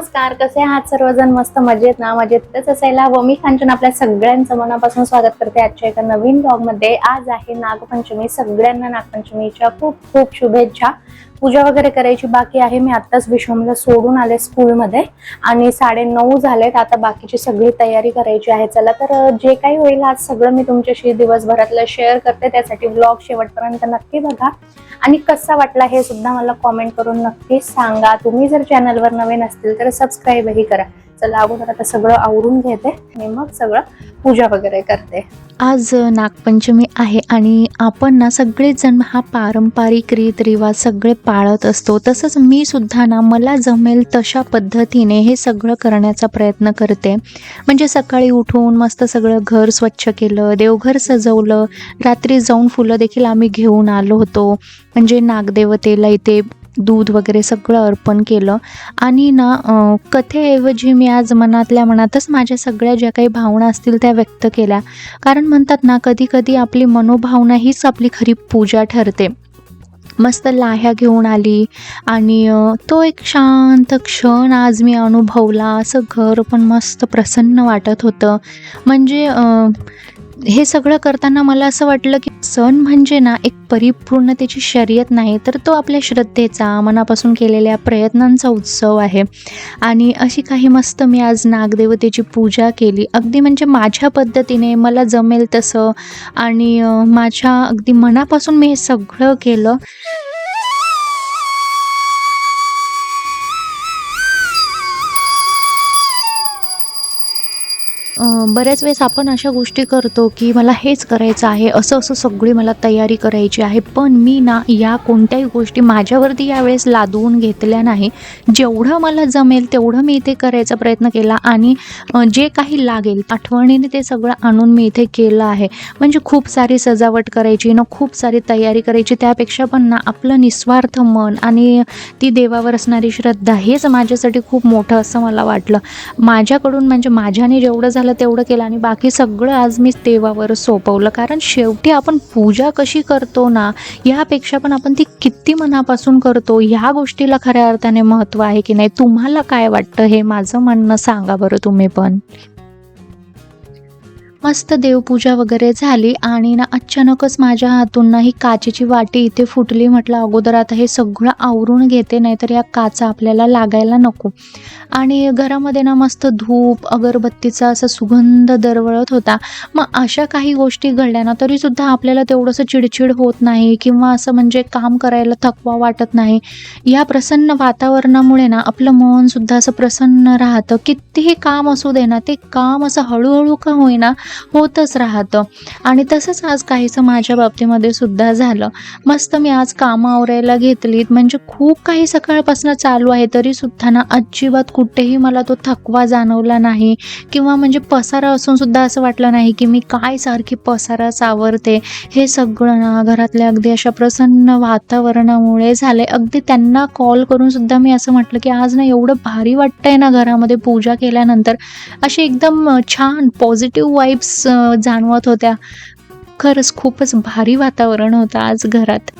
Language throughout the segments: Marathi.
नमस्कार कसे आहात सर्वजण? मस्त मजेत ना? मजेतच असायला व मी कांचन आपल्या सगळ्यांचं मनापासून स्वागत करते आजच्या एका नवीन ब्लॉगमध्ये. आज आहे नागपंचमी. सगळ्यांना नागपंचमीच्या खूप खूप शुभेच्छा. पूजा वगैरे करायची बाकी आहे. मी आत्ताच विश्वमला सोडून आले स्कूलमध्ये आणि साडे नऊ झालेत. आता बाकीची सगळी तयारी करायची आहे. चला तर जे काही होईल आज सगळं मी तुमच्याशी दिवसभरातलं शेअर करते. त्यासाठी ब्लॉग शेवटपर्यंत नक्की बघा. आणि कसा वाटला हे सुद्धा मला कॉमेंट करून नक्की सांगा. तुम्ही जर चॅनलवर नवीन असतील तर सबस्क्राईबही करा. चला अगोदर आता सगळं आवरून घेते आणि मग सगळं पूजा वगैरे करते. आज नागपंचमी आहे आणि आपण ना सगळेच जण हा पारंपरिक रीतरिवाज सगळे पाळत असतो. तसंच मी सुद्धा ना मला जमेल तशा पद्धतीने हे सगळं करण्याचा प्रयत्न करते. म्हणजे सकाळी उठून मस्त सगळं घर स्वच्छ केलं देवघर सजवलं रात्री जाऊन फुलं देखील आम्ही घेऊन आलो होतो. म्हणजे नागदेवतेला इथे दूध वगैरे सगळं अर्पण केलं. आणि ना कथेऐवजी मी आज मनातल्या मनातच माझ्या सगळ्या ज्या काही भावना असतील त्या व्यक्त केल्या. कारण म्हणतात ना कधी कधी आपली मनोभावना हीच आपली खरी पूजा ठरते. मस्त लाह्या घेऊन आली आणि तो एक शांत क्षण आज मी अनुभवला. असं घर पण मस्त प्रसन्न वाटत होतं. म्हणजे हे सगळं करताना मला असं वाटलं की सण म्हणजे ना एक परिपूर्णतेची शर्यत नाही तर तो आपल्या श्रद्धेचा मनापासून केलेल्या प्रयत्नांचा उत्सव आहे. आणि अशी काही मस्त मी आज नागदेवतेची पूजा केली. अगदी म्हणजे माझ्या पद्धतीने मला जमेल तसं आणि माझ्या अगदी मनापासून मी हे सगळं केलं. बऱ्याच वेळेस आपण अशा गोष्टी करतो की मला हेच करायचं आहे असं असं सगळी मला तयारी करायची आहे पण मी ना या कोणत्याही गोष्टी माझ्यावरती यावेळेस लादवून घेतल्या नाही. जेवढं मला जमेल तेवढं मी इथे करायचा प्रयत्न केला आणि जे काही लागेल आठवणीने ते सगळं आणून मी इथे केलं आहे. म्हणजे खूप सारी सजावट करायची ना खूप सारी तयारी करायची त्यापेक्षा पण ना आपलं निस्वार्थ मन आणि ती देवावर असणारी श्रद्धा हेच माझ्यासाठी खूप मोठं असं मला वाटलं. माझ्याकडून म्हणजे माझ्याने जेवढं झालं तेवढं केलं आणि बाकी सगळं आज मी देवावर सोपवलं. कारण शेवटी आपण पूजा कशी करतो ना यापेक्षा पण आपण ती किती मनापासून करतो ह्या गोष्टीला खऱ्या अर्थाने महत्त्व आहे की नाही? तुम्हाला काय वाटतं? हे माझं म्हणणं सांगा बरं तुम्ही पण. मस्त देवपूजा वगैरे झाली आणि ना अचानकच माझ्या हातून ना ही काचेची वाटी इथे फुटली. म्हटलं अगोदर आता हे सगळं आवरून घेते नाहीतर या काचा आपल्याला लागायला नको. आणि घरामध्ये ना मस्त धूप अगरबत्तीचा असा सुगंध दरवळत होता. मग अशा काही गोष्टी घडल्या ना तरीसुद्धा आपल्याला तेवढंसं चिडचिड होत नाही किंवा असं म्हणजे काम करायला थकवा वाटत नाही. या प्रसन्न वातावरणामुळे ना आपलं मनसुद्धा असं प्रसन्न राहतं. कितीही काम असू दे ना ते काम असं हळूहळू का होईना होतच राहतं. आणि तसंच आज काहीसं माझ्या बाबतीमध्ये सुद्धा झालं. मस्त मी आज कामं आवरायला घेतलीत. म्हणजे खूप काही सकाळपासून चालू आहे तरी सुद्धा ना अजिबात कुठेही मला तो थकवा जाणवला नाही. किंवा म्हणजे पसारा असून सुद्धा असं वाटलं नाही की मी काय सारखी पसारा सावरते. हे सगळं ना घरातल्या अगदी अशा प्रसन्न वातावरणामुळे झाले अगदी त्यांना कॉल करून सुद्धा मी असं म्हटलं की आज ना एवढं भारी वाटतंय ना घरामध्ये पूजा केल्यानंतर. अशी एकदम छान पॉझिटिव्ह वाईब्स जाणवत होत्या. खरंच खूपच भारी वातावरण होतं आज घरात.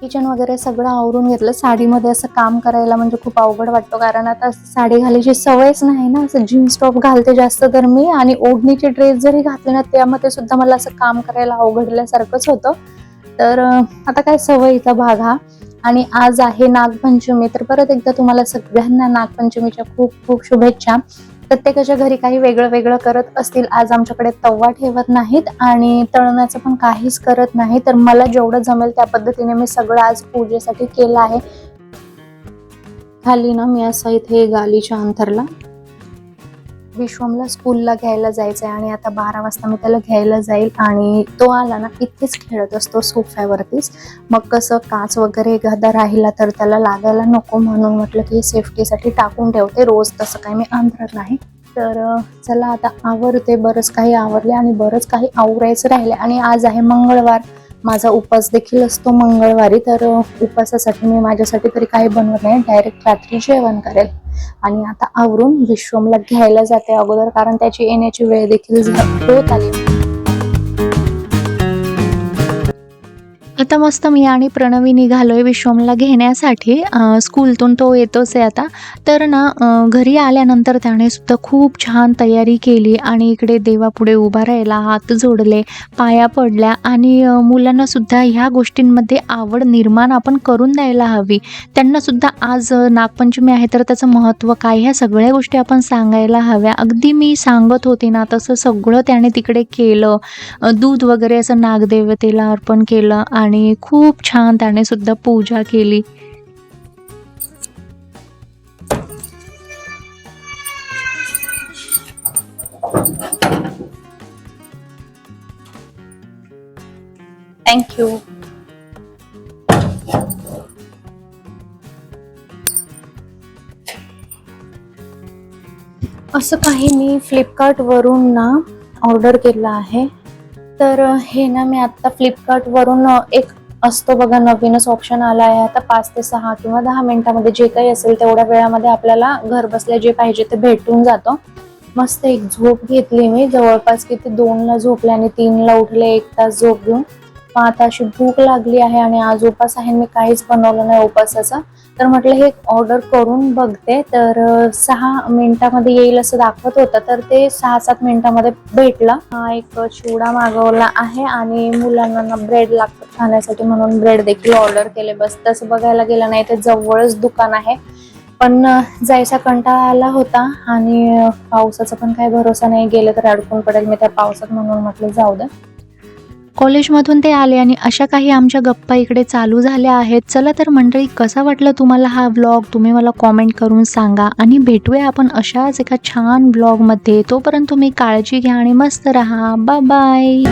किचन वगैरे सगळं आवरून घेतलं. साडीमध्ये असं काम करायला म्हणजे खूप अवघड वाटतो. कारण आता साडी घालायची सवयच नाही ना. असं जीन्स टॉप घालते जास्त तर मी. आणि ओढणीचे ड्रेस जरी घातले ना त्यामध्ये सुद्धा मला असं काम करायला अवघडल्यासारखंच होतं. तर आता काय सवयीचा भाग हा आणि आज आहे नागपंचमी. तर परत एकदा तुम्हाला सगळ्यांना नागपंचमीच्या खूप खूप शुभेच्छा. प्रत्येकाच्या घरी काही वेगळं वेगळं करत असतील. आज आमच्याकडे तवा ठेवत नाहीत आणि तळण्याचं पण काहीच करत नाही. तर मला जेवढं जमेल त्या पद्धतीने मी सगळं आज पूजेसाठी केलं आहे. खाली ना मी असं इथे गालीच्या अंतरला विश्वमला स्कूलला घ्यायला जायचंय आणि आता बारा वाजता मी त्याला घ्यायला जाईल आणि तो आला ना इथेच खेळत असतो सोफ्यावरतीच. मग कसं काच वगैरे एखादा राहिला तर त्याला लागायला नको म्हणून म्हटलं की सेफ्टीसाठी टाकून ठेवते रोज तसं काही मी अंतरत नाही. तर चला आता आवरते बरंच काही आवरले आणि बरंच काही आवरायचं राहिले आणि आज आहे मंगळवार. माझा उपास देखील असतो मंगळवारी तर उपासासाठी मी माझ्यासाठी तरी काही बनवत नाही. डायरेक्ट रात्री जेवण करेल. आणि आता आवरून विश्वमला घ्यायला जाते अगोदर कारण त्याची येण्याची वेळ देखील होत आली. आता मस्त मी आणि प्रणवी निघालोय विश्वमला घेण्यासाठी. स्कूलतून तो येतोच आहे आता. तर ना घरी आल्यानंतर त्याने सुद्धा खूप छान तयारी केली आणि इकडे देवापुढे उभा राहिला हात जोडले पाया पडल्या आणि मुलांना सुद्धा ह्या गोष्टींमध्ये आवड निर्माण आपण करून द्यायला हवी. त्यांना सुद्धा आज नागपंचमी आहे तर त्याचं महत्त्व काय ह्या सगळ्या गोष्टी आपण सांगायला हव्या. अगदी मी सांगत होते ना तसं सगळं त्याने तिकडे केलं. दूध वगैरे असं नागदेवतेला अर्पण केलं आणि खूप छान त्याने सुद्धा पूजा केली. थँक्यू असं काही मी फ्लिपकार्टवरून ना ऑर्डर केलं आहे. तर हे ना मी आत्ता फ्लिपकार्टवरून एक असतो बघा नवीनच ऑप्शन आला आहे. आता पाच ते सहा किंवा दहा मिनिटामध्ये जे काही असेल तेवढ्या वेळामध्ये आपल्याला घर बसल्या जे पाहिजे ते भेटून जातं. मस्त एक झोप घेतली मी. जवळपास किती दोनला झोपले आणि तीनला उठले एक तास झोप घेऊन. मग आता अशी भूक लागली आहे आणि आज उपास आहे मी काहीच बनवलं नाही उपासाचा. तर म्हटलं हे ऑर्डर करून बघते. तर सहा मिनिटामध्ये येईल असं दाखवत होतं. तर ते सहा सात मिनिटामध्ये भेटला. हा एक चिवडा मागवला आहे आणि मुलांना ब्रेड लागतं खाण्यासाठी म्हणून ब्रेड देखील ऑर्डर केले. बस तसं बघायला गेलं नाही तर जवळच दुकान आहे. पण जायचा कंटाळा आला होता आणि पावसाचा पण काही भरोसा नाही. गेलं तर अडकून पडेल मी त्या पावसात म्हणून म्हटलं जाऊ द्या कॉलेजमधून ते आले आणि अशा काही आमच्या गप्पा इकडे चालू झाल्या आहेत. चला तर मंडळी कसा वाटलं तुम्हाला हा व्लॉग तुम्ही मला कॉमेंट करून सांगा आणि भेटूया आपण अशाच एका छान ब्लॉगमध्ये तोपर्यंत तुम्ही काळजी घ्या आणि मस्त राहा. Bye bye